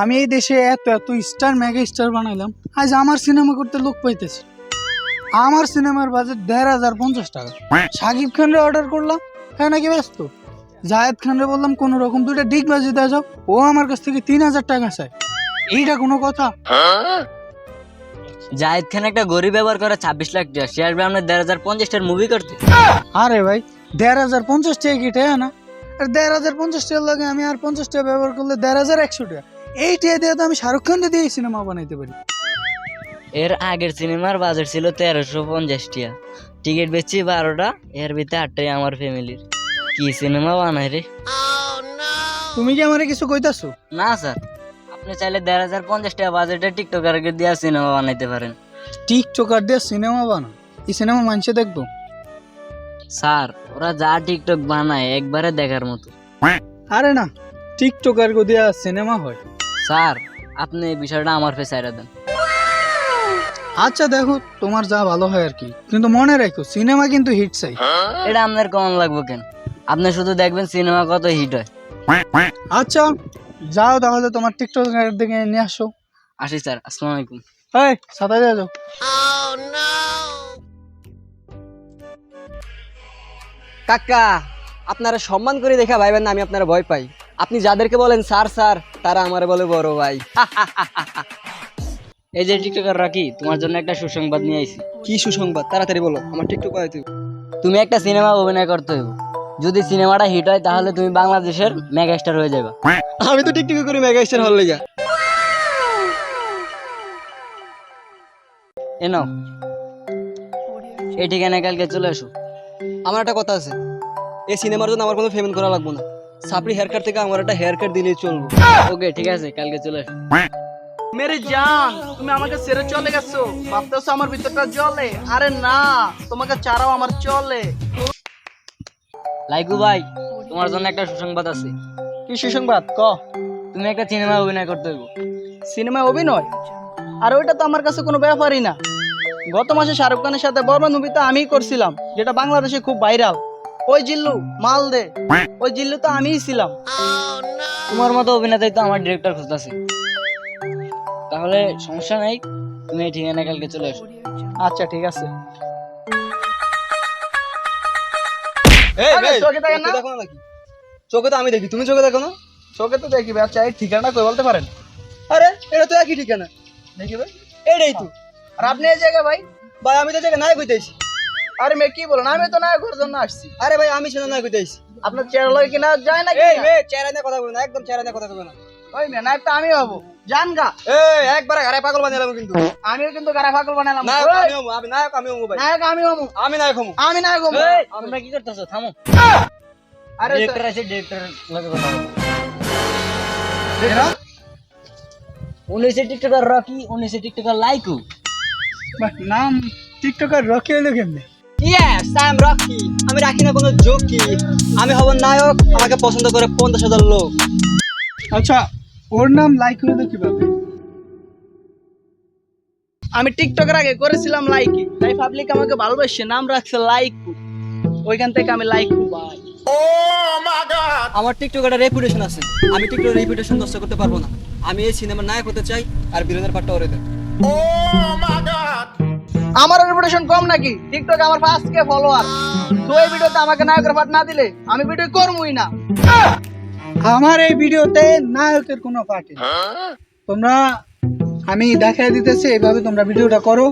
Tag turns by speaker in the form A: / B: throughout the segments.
A: আমি এই দেশে এত এত স্টার মেগা স্টার বানাইলাম আজ আমার সিনেমা করতে লোক পাইতেছি। আমার সিনেমার বাজেট দেড় হাজার পঞ্চাশ টাকা। সাকিব খানরে অর্ডার করলাম হ্যাঁ নাকি ব্যস্ত? জায়েদ খানরে বললাম কোনো রকম দুইটা ডিগ বাজিয়ে দেওয়া যাও। ও আমার কাছ থেকে তিন হাজার টাকা চাই এইটা কোনো কথা?
B: জাহিদ খান একটা গরিব ব্যবহার করে ছাব্বিশ লাখ টাকা। সে আসবে আপনার দেড় হাজার পঞ্চাশটার মুভি করতে
A: আরে ভাই দেড় হাজার পঞ্চাশ টাকা কি টাকা না? দেড় হাজার পঞ্চাশ টাকার লাগে আমি আর পঞ্চাশ টাকা ব্যবহার করলে দেড় হাজার একশো টাকা। এই টাকা দিয়ে তো আমি শাহরুখ খান দিয়ে সিনেমা বানাইতে পারি।
B: এর আগের সিনেমার বাজেট ছিল তেরোশো পঞ্চাশ টাকা টিকিট বেচছি বারোটা এর ভিতরে আটটাই আমার ফ্যামিলির। কি সিনেমা বানায় রে?
A: তুমি কি আমার কিছু কইতাছো?
B: না স্যার। আপনি চাইলে দেড় হাজার পঞ্চাশ টাকা বাজেটে টিকটকারকে দিয়ে সিনেমা বানাইতে পারেন।
A: টিকটকার দিয়ে সিনেমা বানা এই সিনেমা মানুষে দেখব।
B: স্যার ওরা যা টিকটক বানায় একবারে দেখার মতো।
A: আরে না টিকটকার গো দিয়া সিনেমা হয়।
B: স্যার আপনি এই বিষয়টা আমার ফেস আইরা দেন।
A: আচ্ছা দেখো তোমার যা ভালো হয় আর কি। কিন্তু মনে রাখো সিনেমা কিন্তু হিট চাই।
B: এটা আপনার কেমন লাগবে কেন? আপনি শুধু দেখবেন সিনেমা কত হিট হয়।
A: আচ্ছা যাও তাহলে তোমার টিকটকার দিকে নিয়ে আসো।
B: আসি স্যার আসসালামু আলাইকুম।
A: এই সাদা দিয়ে যাও
C: কাকা আপনারা সম্মান করে দেখা ভাইবেন না আমি আপনারা ভয় পাই। আপনি যাদেরকে বলেন স্যার স্যার তারা আমারে বলে বড় ভাই।
B: এই যে টিকটকার রাখি তোমার জন্য একটা সুসংবাদ নিয়ে আইছি।
C: কি সুসংবাদ? তাড়াতাড়ি বলো আমার টিকটক পাই তুই
B: তুমি একটা সিনেমা অভিনয় করতে হইব। যদি সিনেমাটা হিট হয় তাহলে তুমি বাংলাদেশের মেগা স্টার হয়ে যাবে।
C: আমি তো টিকটকে করি মেগা স্টার হল লেগা।
B: এ নাও। এই ঠিকানায় কালকে চলে এসো
C: আমার একটা কথা আছে। এই সিনেমার জন্য আমার কোনো পেমেন্ট করা লাগবে না। সাপড়ি হেয়ার কাট থেকে আমার একটা হেয়ার কাট দিলেই চলবে।
B: ওকে ঠিক আছে কালকে চলে
D: মেরে জান তুমি আমাকে ছেড়ে চলে গেছো। ভাবতেছো আমার ভিতরটা জলে আরে না তোমাকে চারাও আমার চলে।
B: লাইকু ভাই তোমার জন্য একটা সুসংবাদ আছে।
D: কি সুসংবাদ? ক।
B: তুমি একটা সিনেমা অভিনয় করতে হইব।
D: সিনেমায় অভিনয়? আর ওইটা তো আমার কাছে কোনো ব্যাপারই না। গত মাসে শাহরুখ খানের সাথে বর্মন মুভিতে আমিই করছিলাম যেটা বাংলাদেশে খুব ভাইরাল ওই জিল্লু মাল দে। ওই জিল্লু তো আমিই ছিলাম।
B: তোমার মতো অভিনেতাই তো আমার ডিরেক্টর খুঁজতেছে। তাহলে সমস্যা নাই তুমি এই ঠিকানায় কালকে চলে এসো
D: আচ্ছা ঠিক আছে? চোখে
C: তো আমি দেখি তুমি চোখে দেখো না?
D: চোখে তো দেখি আচ্ছা এই ঠিকানা কই বলতে পারেন?
C: আরে এটা তো একই ঠিকানা।
D: দেখি ভাই।
C: এটাই তো।
D: আর আপনি এই জায়গায় ভাই?
C: ভাই আমি তো জায়গায় নায়ক হইতেছি
D: আরে মে কি বলেন? আমি তো নায়কের জন্য আসছি।
C: আরে ভাই আমি ছিল নায়ক হইতেছি
D: আপনার চেয়ার লয় কিনা যায় না
C: এই
D: কি
C: মেয়ে চেহারা নিয়ে কথা বলবে না একদম চেহারা নিয়ে কথা বলবে না।
D: ওই মে নায়ক তো আমি হব। জান গা।
C: এই একবারে ঘরে পাগল বানিয়ে দিলাম কিন্তু।
D: আমিও কিন্তু গাড়া ফাকল বানালাম ওই,
C: আমি হমু আমি নায়ক আমি হমু ভাই।
D: নায়ক আমি হমু
C: আমি নায়ক হমু
D: আমি নায়ক হমু
B: তোমরা কি করতেছো? থামো।
D: আরে
B: ডিরেক্টর আছে ডিরেক্টর লগে কথা উনিশে টিকটকার রকি উনিশে টিকটকার লাইকু।
A: বাহ, নাম টিকটকার রকি হইল কেমনে?
C: ইয়েস আই এম রকি আমি রাখি না কোনো জোকি। আমি হব নায়ক আমাকে পছন্দ করে পঞ্চাশ হাজার লোক।
A: আচ্ছা ওর নাম লাইক হইল কীভাবে?
D: আমি টিকটকের আগে করেছিলাম লাইকি তাই পাবলিক আমাকে ভালোবাসছে নাম রাখছে লাইকু ওইখান থেকে আমি লাইকু ভাই
C: আমার টিকটক একটা রেপুটেশন আছে। আমি টিকটক রেপুটেশন নষ্ট করতে পারব না। আমি এই সিনেমার নায়ক হতে চাই আর বিরোধের পাটটা ওরে দেয়
D: আমার রেপুটেশন কম নাকি? টিকটকে আমার ফার্স্ট কে ফলোয়ার তো এই ভিডিওতে আমাকে নায়কের পাঠ না দিলে আমি ভিডিও করবই না।
A: আমার এই ভিডিওতে নায়কের কোনো পার্টি তোমরা আমি দেখাই দিতেছি এইভাবে তোমরা ভিডিওটা করো।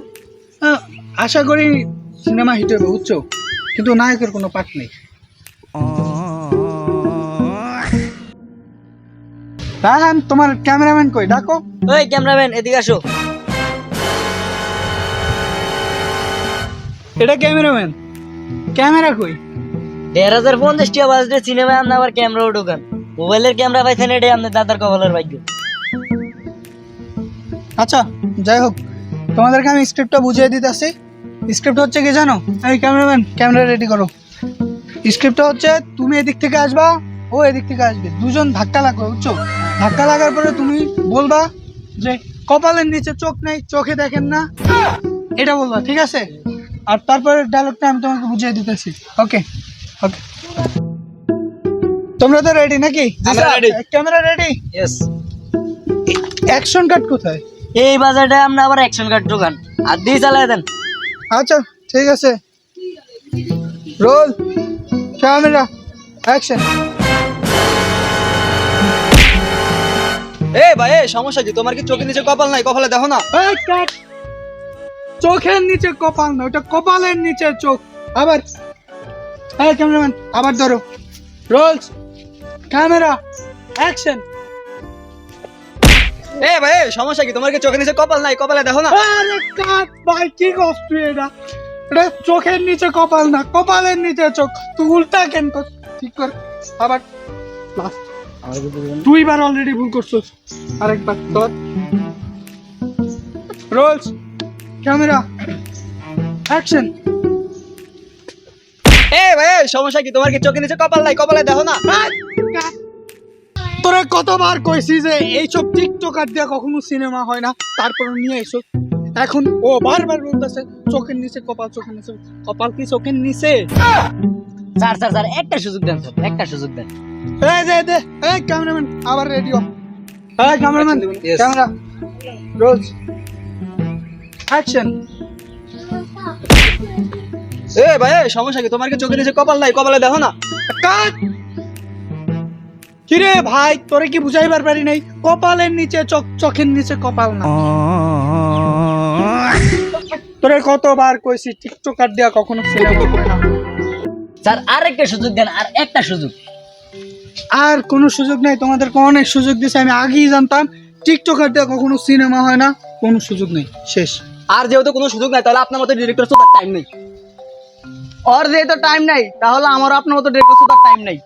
A: আশা করি সিনেমা হিট হবে বুঝছ? কিন্তু নায়কের কোনো পার্ট নেই। হ্যাঁ তোমার ক্যামেরাম্যান কই? ডাকো।
B: ওই ক্যামেরাম্যান এদিকে আসো।
A: এটা ক্যামেরাম্যান। ক্যামেরা কই?
B: দেড় হাজার পঞ্চাশ টাকা বাজতে সিনেমায় আপনি আবার ক্যামেরা ঢোকান। মোবাইলের ক্যামেরা পাইছেন এটাই আপনার দাদার কপালের ভাগ্য।
A: আচ্ছা যাই হোক তোমাদেরকে আমি স্ক্রিপ্টটা বুঝিয়ে দিতেছি। স্ক্রিপ্ট হচ্ছে কি জানো? এই ক্যামেরাম্যান ক্যামেরা রেডি করো। স্ক্রিপ্টটা হচ্ছে তুমি এদিক থেকে আসবা ও এদিক থেকে আসবে। দুজন ধাক্কা লাগবে বুঝছ? ধাক্কা লাগার পরে তুমি বলবা যে কপালের নিচে চোখ নেই চোখে দেখেন না। এটা বলবা ঠিক আছে? আর তারপরে ডায়লগটা আমি তোমাকে বুঝিয়ে দিতেছি। ওকে ওকে তোমরা তো রেডি নাকি। Camera ready
C: yes
A: action cut কোথায়?
B: এই বাজারটা আমরা আবার অ্যাকশন কার্ড দোকান আর দিয়ে চালাই দেন।
A: আচ্ছা ঠিক আছে। রোল ক্যামেরা অ্যাকশন
C: এ ভাই এ সমস্যা কি? তোমার কি চোখের নিচে কপাল নাই? কপালে দেখো না।
A: চোখের নিচে কপাল না ওটা কপালের নিচে চোখ। আবার হ্যাঁ ক্যামেরাম্যান আবার ধরো। Rolle's camera action.
C: এ ভাই সমস্যা কি? তোমার কি চোখের নিচে কপাল নাই? কপালে দেখো না।
A: আরে কাট ভাই কি কষ্ট এটা? এটা চোখের নিচে কপাল না কপালের নিচে চোখ। তুই উল্টা কেন কর ঠিক কর। আবার last। দুইবার অলরেডি ভুল করছিস আরেকবার ধর। রোলস ক্যামেরা অ্যাকশন
C: এ ভাই সমস্যা কি? তোমার কি চোখের নিচে কপাল নাই? কপালে দেখো না।
A: তোরা কতবার কইছি যে এইসব টিকটকার দিয়ে কখনো সিনেমা হয় না তারপর নিয়ে এসো। এখন ও বারবার বলতেছে চোখের নিচে কপাল চোখের নিচে কপাল। কি চোখের নিচে?
B: স্যার স্যার স্যার একটা সুযোগ দেন স্যার একটা সুযোগ দেন।
A: এই দে দে এই ক্যামেরাম্যান আবার রেডিও এই ক্যামেরাম্যান ক্যামেরা রোজ। অ্যাকশন
C: এ ভাই সমস্যা কি? তোমার কি চোখের নিচে কপাল নাই? কপালে দেখো না।
A: কাট কিরে ভাই তোরে কি বুঝাইবার পারি নাই? কপালের নিচে চোখ চোখের নিচে কপাল না। তোরে কতবার কইছি টিকটকার দিয়া কখনো সিনেমা না।
B: স্যার আর একটা সুযোগ দেন আর একটা সুযোগ।
A: আর কোনো সুযোগ নাই তোমাদেরকে অনেক সুযোগ দিছে আমি আগেই জানতাম টিকটক টিকটকার দিয়ে কখনো সিনেমা হয় না কোনো সুযোগ নেই শেষ।
C: আর যেহেতু কোনো সুযোগ নাই তাহলে আপনার মতো ডিরেক্টর তো টাইম নেই।
D: ওর যেহেতু টাইম নাই তাহলে আমার আপনার মতো ডিরেক্টর সুদার টাইম নেই।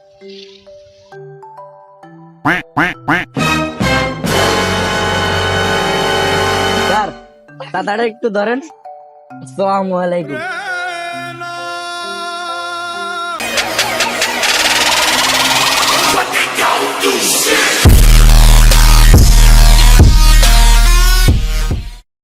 B: স্যার তাড়াতাড়ি একটু ধরেন। আসসালামু আলাইকুম।
E: Caldos